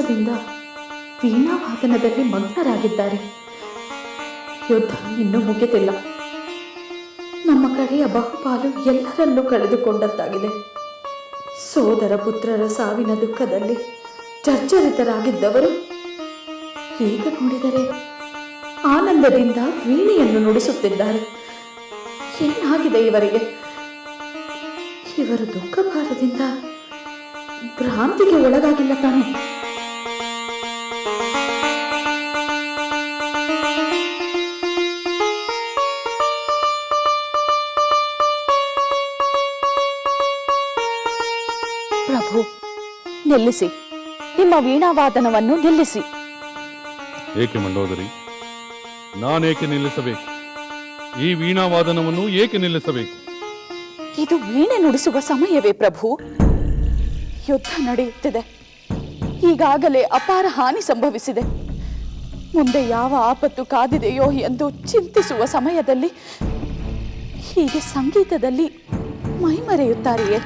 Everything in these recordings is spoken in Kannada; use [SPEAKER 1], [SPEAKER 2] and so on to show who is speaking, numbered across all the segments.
[SPEAKER 1] ಉಲ್ಲಾಸದಿಂದ ವೀಣಾವಾದನದಲ್ಲಿ ಮಗ್ನರಾಗಿದ್ದಾರೆ. ಯುದ್ಧ ಇನ್ನೂ ಮುಗಿದಿಲ್ಲ. ನಮ್ಮ ಕಡೆಯ ಬಹುಪಾಲು ಎಲ್ಲರನ್ನೂ ಕಳೆದುಕೊಂಡಂತಾಗಿದೆ. ಸೋದರ ಪುತ್ರರ ಸಾವಿನ ದುಃಖದಲ್ಲಿ ಚರ್ಚರಿತರಾಗಿದ್ದವರು ಈಗ ನೋಡಿದರೆ ಆನಂದದಿಂದ ವೀಣೆಯನ್ನು ನುಡಿಸುತ್ತಿದ್ದಾರೆ. ಏನಾಗಿದೆ ಇವರಿಗೆ? ಇವರು ದುಃಖ ಭಾರದಿಂದ ಭ್ರಾಂತಿಗೆ ಒಳಗಾಗಿಲ್ಲ ತಾನೆ?
[SPEAKER 2] ನಿಲ್ಲಿಸಿ. ನಿಮ್ಮ ವೀಣಾವಾದನವನ್ನು ನಿಲ್ಲಿಸಿ.
[SPEAKER 3] ಏಕೆ ಮಂಡೋದರಿ? ನಾನೇಕೆ ನಿಲ್ಲಿಸಬೇಕು? ಈ ವೀಣಾವಾದನವನ್ನು ಏಕೆ ನಿಲ್ಲಿಸಬೇಕು?
[SPEAKER 2] ಇದು ವೀಣೆ ನುಡಿಸುವ ಸಮಯವೇ ಪ್ರಭು. ಯುದ್ಧ ನಡೆಯುತ್ತಿದೆ. ಈಗಾಗಲೇ ಅಪಾರ ಹಾನಿ ಸಂಭವಿಸಿದೆ. ಮುಂದೆ ಯಾವ ಆಪತ್ತು ಕಾದಿದೆಯೋ ಎಂದು ಚಿಂತಿಸುವ ಸಮಯದಲ್ಲಿ ಹೀಗೆ ಸಂಗೀತದಲ್ಲಿ ಮೈಮರೆಯುತ್ತಾರೆಯೇ?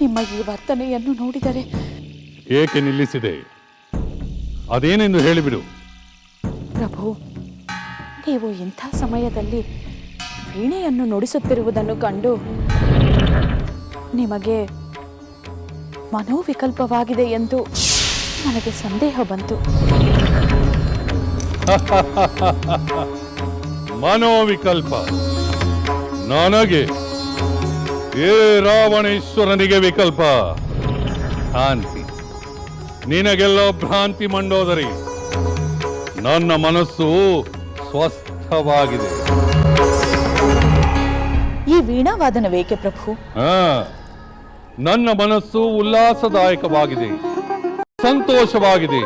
[SPEAKER 2] ನಿಮ್ಮ ಈ ವರ್ತನೆಯನ್ನು ನೋಡಿದರೆ
[SPEAKER 3] ಏಕೆ ನಿಲ್ಲಿಸಿದೆ? ಅದೇನೆಂದು ಹೇಳಿಬಿಡು.
[SPEAKER 2] ಪ್ರಭು ನೀವು ಇಂಥ ಸಮಯದಲ್ಲಿ ವೀಣೆಯನ್ನು ನುಡಿಸುತ್ತಿರುವುದನ್ನು ಕಂಡು ನಿಮಗೆ ಮನೋವಿಕಲ್ಪವಾಗಿದೆ ಎಂದು ನನಗೆ ಸಂದೇಹ ಬಂತು.
[SPEAKER 3] ಮನೋವಿಕಲ್ಪ. ನನಗೆ ಏ ರಾವಣೇಶ್ವರನಿಗೆ ವಿಕಲ್ಪ. ಶಾಂತಿ ನಿನಗೆಲ್ಲೋ ಭ್ರಾಂತಿ ಮಂಡೋದರಿ. ನನ್ನ ಮನಸ್ಸು ಸ್ವಸ್ಥವಾಗಿದೆ.
[SPEAKER 2] ಈ ವೀಣಾವಾದನವೇಕೆ ಪ್ರಭು?
[SPEAKER 3] ಆ, ನನ್ನ ಮನಸ್ಸು ಉಲ್ಲಾಸದಾಯಕವಾಗಿದೆ. ಸಂತೋಷವಾಗಿದೆ.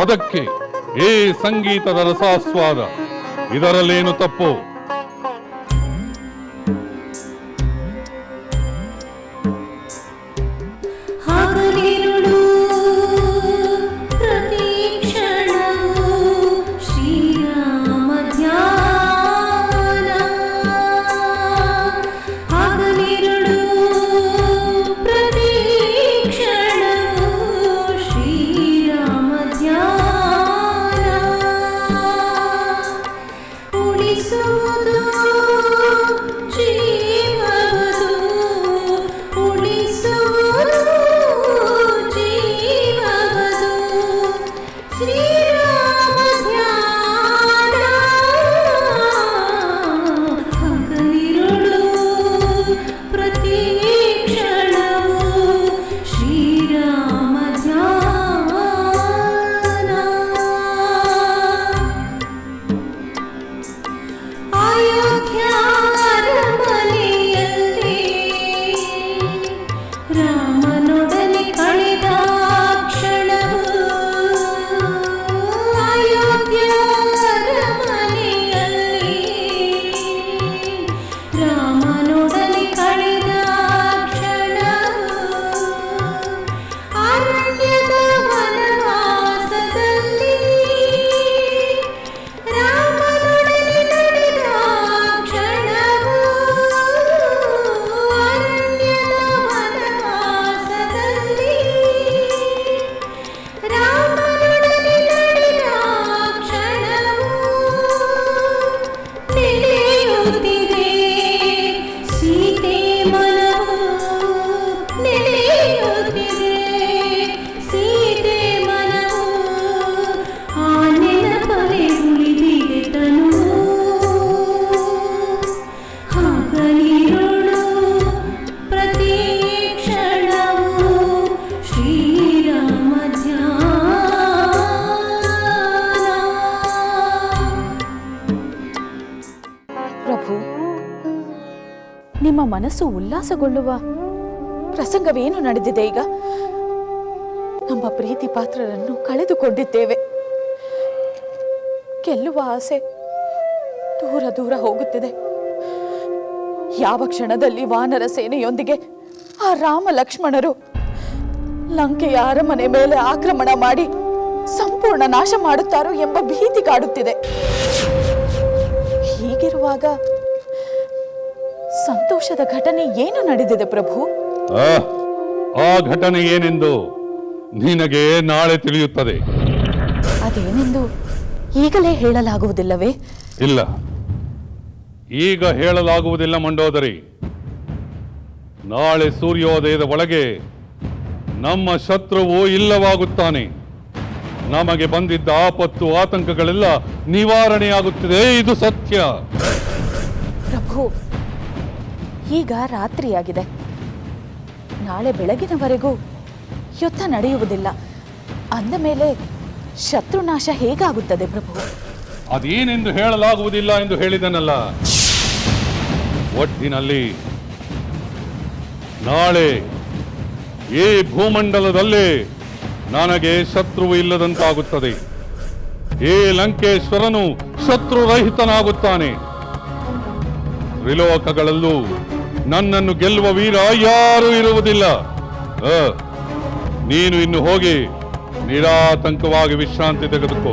[SPEAKER 3] ಅದಕ್ಕೆ ಈ ಸಂಗೀತದ ರಸಾಸ್ವಾದ ಇದರಲ್ಲೇನು ತಪ್ಪು?
[SPEAKER 2] ಮನಸ್ಸು ಉಲ್ಲಾಸಗೊಳ್ಳುವ ಪ್ರಸಂಗವೇನು ನಡೆದಿದೆ ಈಗ? ನಮ್ಮ ಪ್ರೀತಿ ಪಾತ್ರರನ್ನು ಕಳೆದುಕೊಂಡಿದ್ದೇವೆ. ಗೆಲ್ಲುವ ಆಸೆ ದೂರ ದೂರ ಹೋಗುತ್ತಿದೆ. ಯಾವ ಕ್ಷಣದಲ್ಲಿ ವಾನರ ಸೇನೆಯೊಂದಿಗೆ ಆ ರಾಮ ಲಕ್ಷ್ಮಣರು ಲಂಕೆಯ ಅರಮನೆ ಮೇಲೆ ಆಕ್ರಮಣ ಮಾಡಿ ಸಂಪೂರ್ಣ ನಾಶ ಮಾಡುತ್ತಾರೋ ಎಂಬ ಭೀತಿ ಕಾಡುತ್ತಿದೆ. ಹೀಗಿರುವಾಗ ಸಂತೋಷದ ಘಟನೆ ಏನು ನಡೆದಿದೆ ಪ್ರಭು?
[SPEAKER 3] ಆ, ಆ ಘಟನೆ ಏನೆಂದು
[SPEAKER 4] ನಿನಗೆ ನಾಳೆ ತಿಳಿಯುತ್ತದೆ.
[SPEAKER 2] ಅದೇನೆಂದು ಈಗಲೇ ಹೇಳಲಾಗುವುದಿಲ್ಲವೇ?
[SPEAKER 4] ಇಲ್ಲ. ಈಗ ಹೇಳಲಾಗುವುದಿಲ್ಲ ಮಂಡೋದರಿ. ನಾಳೆ ಸೂರ್ಯೋದಯದ ಒಳಗೆ ನಮ್ಮ ಶತ್ರುವು ಇಲ್ಲವಾಗುತ್ತಾನೆ. ನಮಗೆ ಬಂದಿದ್ದ ಆಪತ್ತು ಆತಂಕಗಳೆಲ್ಲ ನಿವಾರಣೆಯಾಗುತ್ತಿದೆ. ಇದು ಸತ್ಯ.
[SPEAKER 2] ಪ್ರಭು ಈಗ ರಾತ್ರಿಯಾಗಿದೆ. ನಾಳೆ ಬೆಳಗಿನವರೆಗೂ ಯುದ್ಧ ನಡೆಯುವುದಿಲ್ಲ. ಅಂದ ಮೇಲೆ ಶತ್ರುನಾಶ ಹೇಗಾಗುತ್ತದೆ ಪ್ರಭು?
[SPEAKER 4] ಅದೇನೆಂದು ಹೇಳಲಾಗುವುದಿಲ್ಲ ಎಂದು ಹೇಳಿದನಲ್ಲ. ಒಟ್ಟಿನಲ್ಲಿ ನಾಳೆ ಈ ಭೂಮಂಡಲದಲ್ಲಿ ನನಗೆ ಶತ್ರುವು ಇಲ್ಲದಂತಾಗುತ್ತದೆ. ಈ ಲಂಕೇಶ್ವರನು ಶತ್ರುರಹಿತನಾಗುತ್ತಾನೆ. ತ್ರಿಲೋಕಗಳಲ್ಲೂ ನನ್ನನ್ನು ಗೆಲ್ಲುವ ವೀರ ಯಾರೂ ಇರುವುದಿಲ್ಲ. ನೀನು ಇನ್ನು ಹೋಗಿ ನಿರಾತಂಕವಾಗಿ ವಿಶ್ರಾಂತಿ ತೆಗೆದುಕೋ.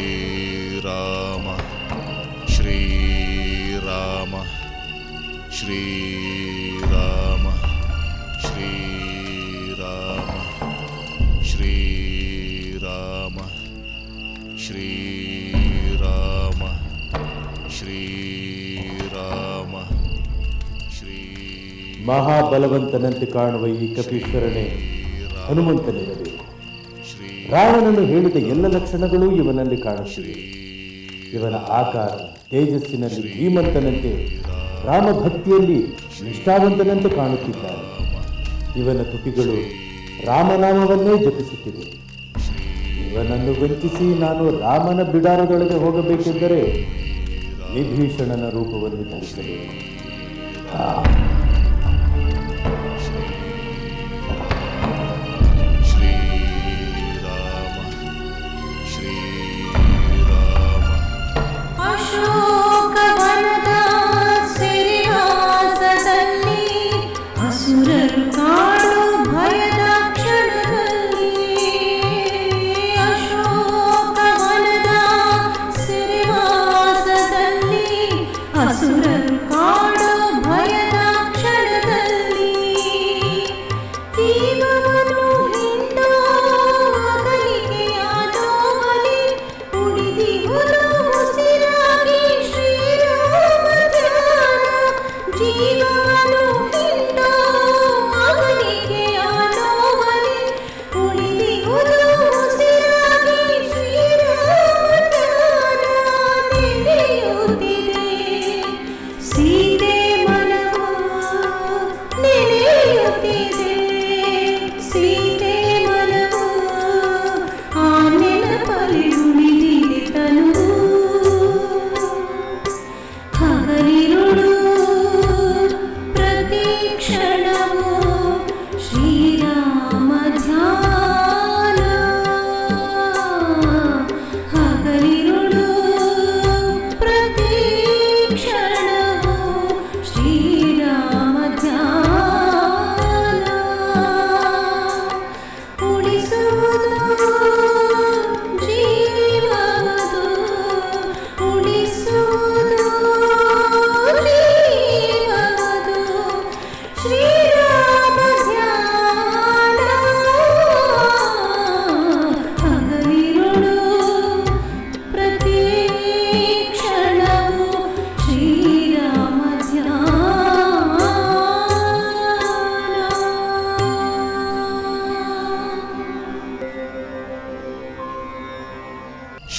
[SPEAKER 5] ಶ್ರೀರಾಮ
[SPEAKER 6] ಮಹಾಬಲವಂತನಂತೆ ಕಾಣುವ ಈ ಕಪೀಶ್ವರನೇ ಹನುಮಂತನಿರಬೇಕು. ರಾವಣನು ಹೇಳಿದ ಎಲ್ಲ ಲಕ್ಷಣಗಳು ಇವನಲ್ಲಿ ಕಾಣುತ್ತಿವೆ. ಇವನ ಆಕಾರ ತೇಜಸ್ಸಿನಲ್ಲಿ ಧೀಮಂತನಂತೆ ರಾಮಭಕ್ತಿಯಲ್ಲಿ ನಿಷ್ಠಾವಂತನಂತೆ ಕಾಣುತ್ತಿದ್ದಾನೆ. ಇವನ ತುಟಿಗಳು ರಾಮನಾಮವನ್ನೇ ಜಪಿಸುತ್ತಿದೆ ಇವನನ್ನು ವಂಚಿಸಿ ನಾನು ರಾಮನ ಬಿಡಾರದೊಳಗೆ ಹೋಗಬೇಕೆಂದರೆ ವಿಭೀಷಣನ ರೂಪವನ್ನು ಧರಿಸಬೇಕು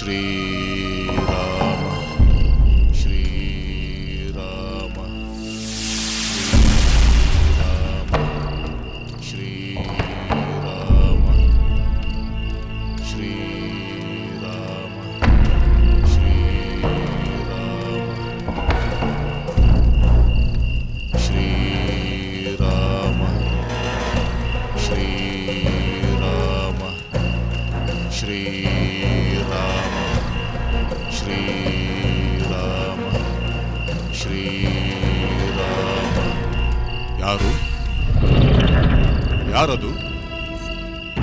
[SPEAKER 5] ಶ್ರೀರಾಮ ಶ್ರೀರಾಮ ಶ್ರೀರಾಮ ಶ್ರೀರಾಮ ಶ್ರೀರಾಮ ಶ್ರೀರಾಮ ಶ್ರೀರಾಮ ಶ್ರೀರಾಮ ಯಾರದು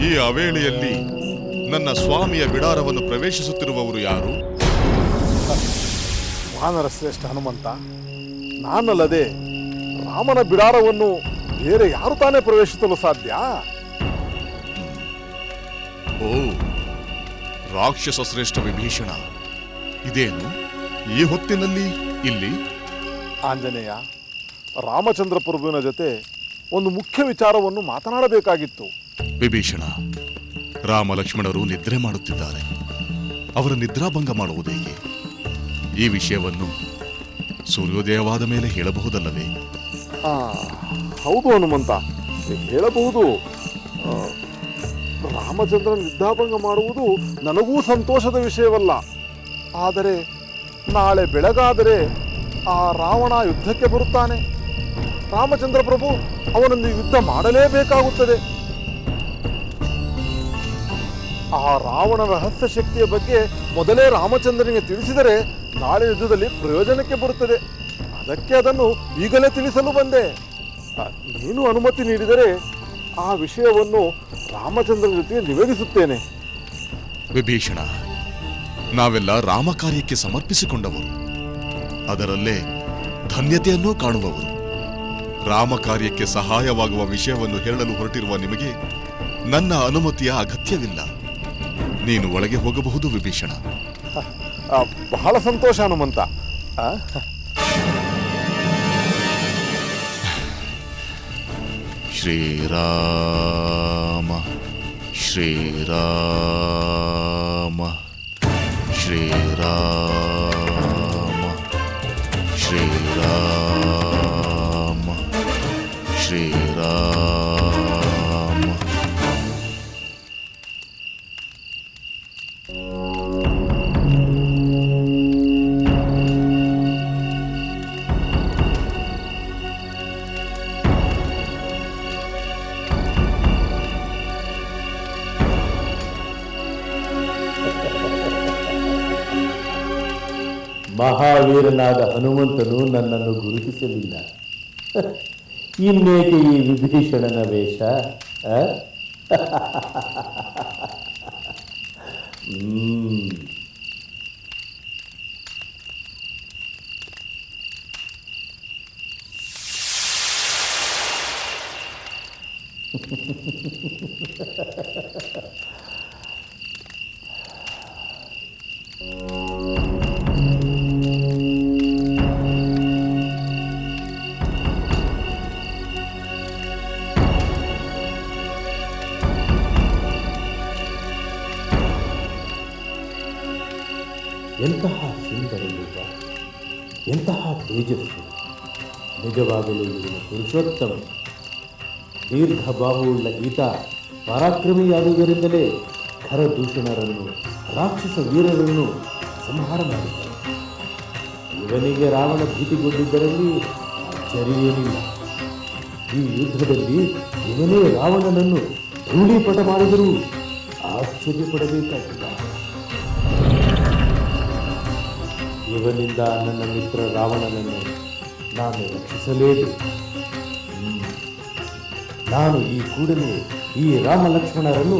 [SPEAKER 5] ಈ ಅವೇಳೆಯಲ್ಲಿ ನನ್ನ ಸ್ವಾಮಿಯ ಬಿಡಾರವನ್ನು ಪ್ರವೇಶಿಸುತ್ತಿರುವವರು ಯಾರು?
[SPEAKER 7] ವಾನರ ಶ್ರೇಷ್ಠ ಹನುಮಂತ ನಾನಲ್ಲದೆ ರಾಮನ ಬಿಡಾರವನ್ನು ಬೇರೆ ಯಾರು ತಾನೇ ಪ್ರವೇಶಿಸಲು ಸಾಧ್ಯ?
[SPEAKER 5] ಓ ರಾಕ್ಷಸ ಶ್ರೇಷ್ಠ ವಿಭೀಷಣ ಇದೇನು? ಈ ಹೊತ್ತಿನಲ್ಲಿ ಇಲ್ಲಿ?
[SPEAKER 7] ಆಂಜನೇಯ ರಾಮಚಂದ್ರ ಪ್ರಭುವಿನ ಜೊತೆ ಒಂದು ಮುಖ್ಯ ವಿಚಾರವನ್ನು ಮಾತನಾಡಬೇಕಾಗಿತ್ತು.
[SPEAKER 5] ವಿಭೀಷಣ ರಾಮ ಲಕ್ಷ್ಮಣರು ನಿದ್ರೆ ಮಾಡುತ್ತಿದ್ದಾರೆ. ಅವರ ನಿದ್ರಾಭಂಗ ಮಾಡುವುದು ಹೇಗೆ? ಈ ವಿಷಯವನ್ನು ಸೂರ್ಯೋದಯವಾದ ಮೇಲೆ ಹೇಳಬಹುದಲ್ಲವೇ?
[SPEAKER 7] ಆ, ಹೌದು ಹನುಮಂತ ಹೇಳಬಹುದು. ಆ, ರಾಮಚಂದ್ರ ನಿದ್ರಾಭಂಗ ಮಾಡುವುದು ನನಗೂ ಸಂತೋಷದ ವಿಷಯವಲ್ಲ. ಆದರೆ ನಾಳೆ ಬೆಳಗಾದರೆ ಆ ರಾವಣ ಯುದ್ಧಕ್ಕೆ ಬರುತ್ತಾನೆ. ರಾಮಚಂದ್ರ ಪ್ರಭು ಅವನೊಂದು ಯುದ್ಧ ಮಾಡಲೇಬೇಕಾಗುತ್ತದೆ. ಆ ರಾವಣ ರಹಸ್ಯ ಶಕ್ತಿಯ ಬಗ್ಗೆ ಮೊದಲೇ ರಾಮಚಂದ್ರನಿಗೆ ತಿಳಿಸಿದರೆ ನಾಳೆ ಯುದ್ಧದಲ್ಲಿ ಪ್ರಯೋಜನಕ್ಕೆ ಬರುತ್ತದೆ. ಅದಕ್ಕೆ ಅದನ್ನು ಈಗಲೇ ತಿಳಿಸಲು ಬಂದೆ. ನೀನು ಅನುಮತಿ ನೀಡಿದರೆ ಆ ವಿಷಯವನ್ನು ರಾಮಚಂದ್ರನ ಜೊತೆಗೆ ನಿವೇದಿಸುತ್ತೇನೆ.
[SPEAKER 5] ವಿಭೀಷಣ, ನಾವೆಲ್ಲ ರಾಮ ಕಾರ್ಯಕ್ಕೆ ಸಮರ್ಪಿಸಿಕೊಂಡವರು. ಅದರಲ್ಲೇ ಧನ್ಯತೆಯನ್ನು ಕಾಣುವವರು. ರಾಮ ಕಾರ್ಯಕ್ಕೆ ಸಹಾಯವಾಗುವ ವಿಷಯವನ್ನು ಹೇಳಲು ಹೊರಟಿರುವ ನಿಮಗೆ ನನ್ನ ಅನುಮತಿಯ ಅಗತ್ಯವಿಲ್ಲ. ನೀನು ಒಳಗೆ ಹೋಗಬಹುದು ವಿಭೀಷಣ.
[SPEAKER 7] ಬಹಳ ಸಂತೋಷ ಹನುಮಂತ.
[SPEAKER 5] ಶ್ರೀರಾಮ ಶ್ರೀರಾಮ ಶ್ರೀರಾಮ
[SPEAKER 6] ಮಹಾವೀರನಾದ ಹನುಮಂತನು ನನ್ನನ್ನು ಗುರುತಿಸಲಿಲ್ಲ. ಇನ್ನೇಕೆ ಈ ವಿಭೀಷಣನ ವೇಷ? ಆ? ಎಂತಹ ಸುಂದರ ರೂಪ ಎಂತಹ ತೇಜಸ್ಸು. ನಿಜವಾಗಲೂ ಇವನು ಪುರುಷೋತ್ತಮ. ದೀರ್ಘ ಬಾಹುವುಳ್ಳ ಈತ ಪರಾಕ್ರಮಿಯಾದುದರಿಂದಲೇ ಖರದೂಷಣರನ್ನು, ರಾಕ್ಷಸ ವೀರರನ್ನು ಸಂಹಾರ ಮಾಡಿದ ಇವನಿಗೆ ರಾವಣ ಭೀತಿಗೊಂಡಿದ್ದರಲ್ಲಿ ಅಚ್ಚರಿಯೇನಿಲ್ಲ ಈ ಯುದ್ಧದಲ್ಲಿ ಇವನೇ ರಾವಣನನ್ನು ಧೂಳಿಪಟ ಮಾಡಿದರೂ ಆಶ್ಚರ್ಯಪಡಬೇಕಾಗಿಲ್ಲ. ಇವನಿಂದ ನನ್ನ ಮಿತ್ರ ರಾವಣನನ್ನು ನಾನು ರಕ್ಷಿಸಲೇಬೇಕು. ನಾನು ಈ ಕೂಡಲೇ ಈ ರಾಮ ಲಕ್ಷ್ಮಣರನ್ನು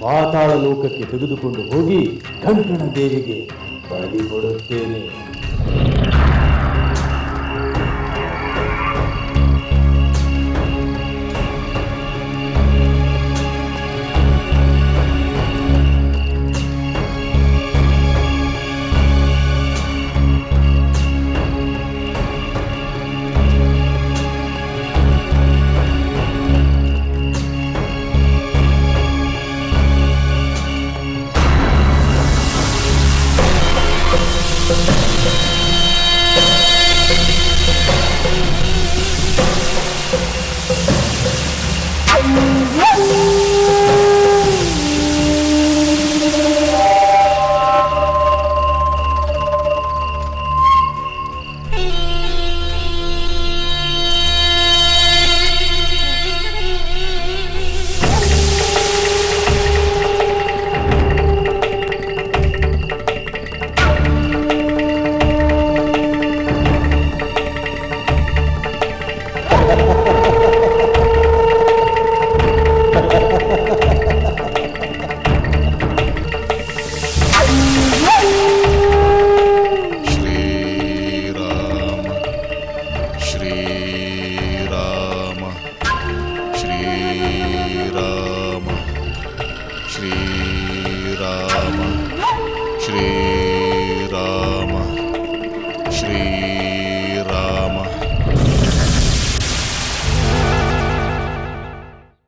[SPEAKER 6] ಪಾತಾಳ ಲೋಕಕ್ಕೆ ತೆಗೆದುಕೊಂಡು ಹೋಗಿ ಕಂಕಣ ದೇವಿಗೆ ಬಲಿ ಕೊಡುತ್ತೇನೆ.